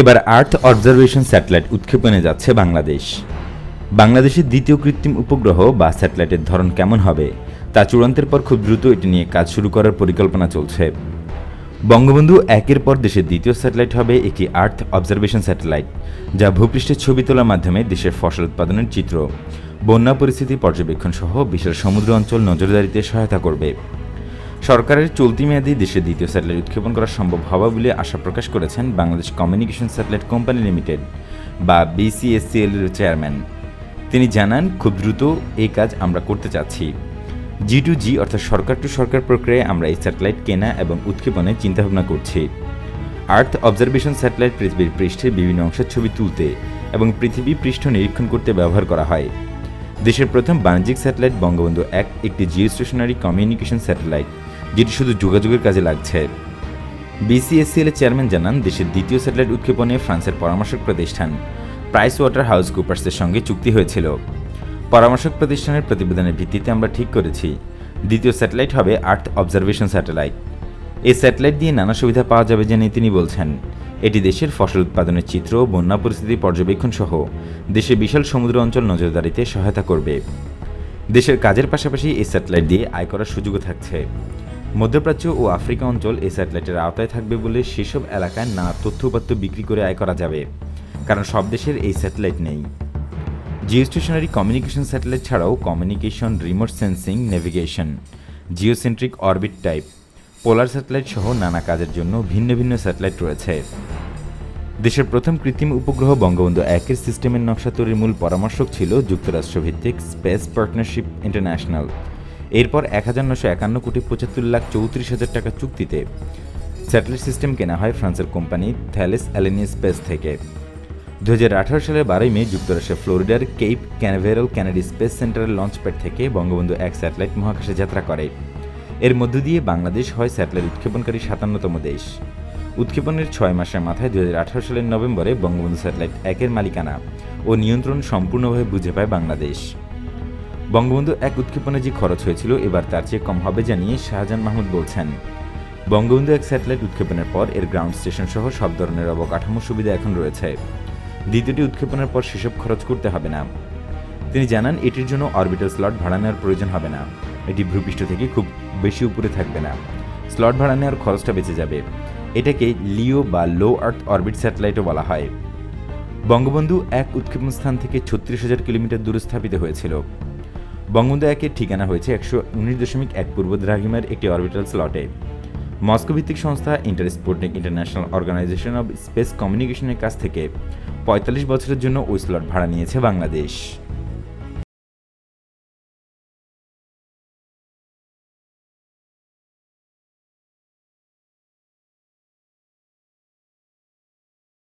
এবার আর্থ observation satellite উৎক্ষেপণে যাচ্ছে বাংলাদেশ। বাংলাদেশের দ্বিতীয় কৃত্রিম উপগ্রহ বা স্যাটেলাইটের ধরন কেমন হবে, তা চূড়ান্তের পর খুব দ্রুত এটি নিয়ে কাজ শুরু করার পরিকল্পনা চলছে। বঙ্গবন্ধু একের পর দেশের দ্বিতীয় স্যাটেলাইট হবে একটি আর্থ অবজারভেশন স্যাটেলাইট, যা ভূপৃষ্ঠের ছবি তোলার মাধ্যমে দেশের ফসল উৎপাদনের চিত্র, বন্যা পরিস্থিতি পর্যবেক্ষণ সহ বিশাল সমুদ্র অঞ্চল নজরদারিতে সহায়তা করবে। সরকারের চলতি মেয়াদে দেশে দ্বিতীয় স্যাটেলাইট উৎক্ষেপণ করা সম্ভব হওয়া বলে আশা প্রকাশ করেছেন Bangladesh communication satellite company limited, বা বিসিএসসিএল এর চেয়ারম্যান। তিনি জানান, খুব দ্রুত এই কাজ আমরা করতে চাচ্ছি। জি টু জি অর্থাৎ সরকার টু সরকার প্রক্রিয়ায় আমরা এই স্যাটেলাইট কেনা এবং উৎক্ষেপণে চিন্তাভাবনা করছি। আর্থ অবজারভেশন স্যাটেলাইট পৃথিবীর পৃষ্ঠের বিভিন্ন অংশের ছবি তুলতে এবং পৃথিবী পৃষ্ঠ নিরীক্ষণ করতে ব্যবহার করা হয়। দেশের প্রথম বাণিজ্যিক স্যাটেলাইট বঙ্গবন্ধু এক, একটি জিও স্টেশনারি কমিউনিকেশন স্যাটেলাইট। যেটি শুধু যোগাযোগের কাজে লাগছে। বিসিএসসিএল এর চেয়ারম্যান জানান, দেশের দ্বিতীয় স্যাটেলাইট উৎক্ষেপণে ফ্রান্সের পরামর্শক প্রতিষ্ঠান প্রাইস ওয়াটার হাউস কুপার্সের সঙ্গে চুক্তি হয়েছিল। পরামর্শক প্রতিষ্ঠানের প্রতিবেদনের ভিত্তিতে আমরা ঠিক করেছি, দ্বিতীয় স্যাটেলাইট হবে আর্থ অবজারভেশন স্যাটেলাইট। এই স্যাটেলাইট দিয়ে নানা সুবিধা পাওয়া যাবে জেনে তিনি বলছেন, এটি দেশের ফসল উৎপাদনের চিত্র, বন্যা পরিস্থিতি পর্যবেক্ষণ সহ দেশের বিশাল সমুদ্র অঞ্চল নজরদারিতে সহায়তা করবে। দেশের কাজের পাশাপাশি এই স্যাটেলাইট দিয়ে আয় করার সুযোগও থাকছে। মধ্যপ্রাচ্য ও আফ্রিকা অঞ্চল এই স্যাটেলাইটের আওতায় থাকবে বলে সেসব এলাকায় না তথ্য উপাত্ত বিক্রি করে আয় করা যাবে, কারণ সব দেশের এই স্যাটেলাইট নেই। জিও স্টেশনারি কমিউনিকেশন স্যাটেলাইট ছাড়াও communication, remote sensing, navigation, geocentric orbit type, polar satellite সহ নানা কাজের জন্য ভিন্ন ভিন্ন স্যাটেলাইট রয়েছে। দেশের প্রথম কৃত্রিম উপগ্রহ বঙ্গবন্ধু একের সিস্টেমের নকশা তৈরির মূল পরামর্শক ছিল যুক্তরাষ্ট্রভিত্তিক স্পেস পার্টনারশিপ ইন্টারন্যাশনাল। এরপর এক হাজার নশো একান্ন কোটি পঁচাত্তর লাখ চৌত্রিশ হাজার টাকা চুক্তিতে স্যাটেলাইট সিস্টেম কেনা হয় ফ্রান্সের কোম্পানি থ্যালেস অ্যালেনি স্পেস থেকে। দু হাজার আঠারো সালের বারোই মে যুক্তরাষ্ট্রের ফ্লোরিডার কেপ ক্যানাভেরাল ক্যানাডি স্পেস সেন্টারের লঞ্চপ্যাড থেকে বঙ্গবন্ধু এক স্যাটেলাইট মহাকাশে যাত্রা করে। এর মধ্য দিয়ে বাংলাদেশ হয় স্যাটেলাইট উৎক্ষেপণকারী সাতান্নতম দেশ। উৎক্ষেপণের ছয় মাসের মাথায় দু হাজার আঠারো সালের নভেম্বরে বঙ্গবন্ধু স্যাটেলাইট একের মালিকানা ও নিয়ন্ত্রণ সম্পূর্ণভাবে বুঝে পায় বাংলাদেশ। বঙ্গবন্ধু এক উৎক্ষেপণে যে খরচ হয়েছিল, এবার তার চেয়ে কম হবে জানিয়ে শাহজাহান মাহমুদ বলছেন। বঙ্গবন্ধু এক স্যাটেলাইট উৎক্ষেপণের পর এর গ্রাউন্ড স্টেশন সহ সব ধরনের অবকাঠামো সুবিধা এখন রয়েছে। দ্বিতীয়টি উৎক্ষেপণের পর সেসব খরচ করতে হবে না। তিনি জানান, এটির জন্য অরবিটাল স্লট ভাড়া নেওয়ার প্রয়োজন হবে না। এটি ভূপৃষ্ঠ থেকে খুব বেশি উপরে থাকবে না। স্লট ভাড়া নেওয়ার খরচটা বেঁচে যাবে। এটাকে লিও বা লো আর্থ অরবিট স্যাটেলাইটও বলা হয়। বঙ্গবন্ধু এক উৎক্ষেপণ স্থান থেকে ছত্রিশ হাজার কিলোমিটার দূরে স্থাপিত হয়েছিল। বঙ্গবন্ধু একের ঠিকানা হয়েছে একশো উনিশ দশমিক এক পূর্ব দ্রাঘিমার একটি অরবিটাল স্লটে মস্কো ভিত্তিক সংস্থা Intersputnik international organisation of space কমিউনিকেশনের কাছ থেকে পঁয়তাল্লিশ বছরের জন্য ওই স্লট ভাড়া নিয়েছে বাংলাদেশ।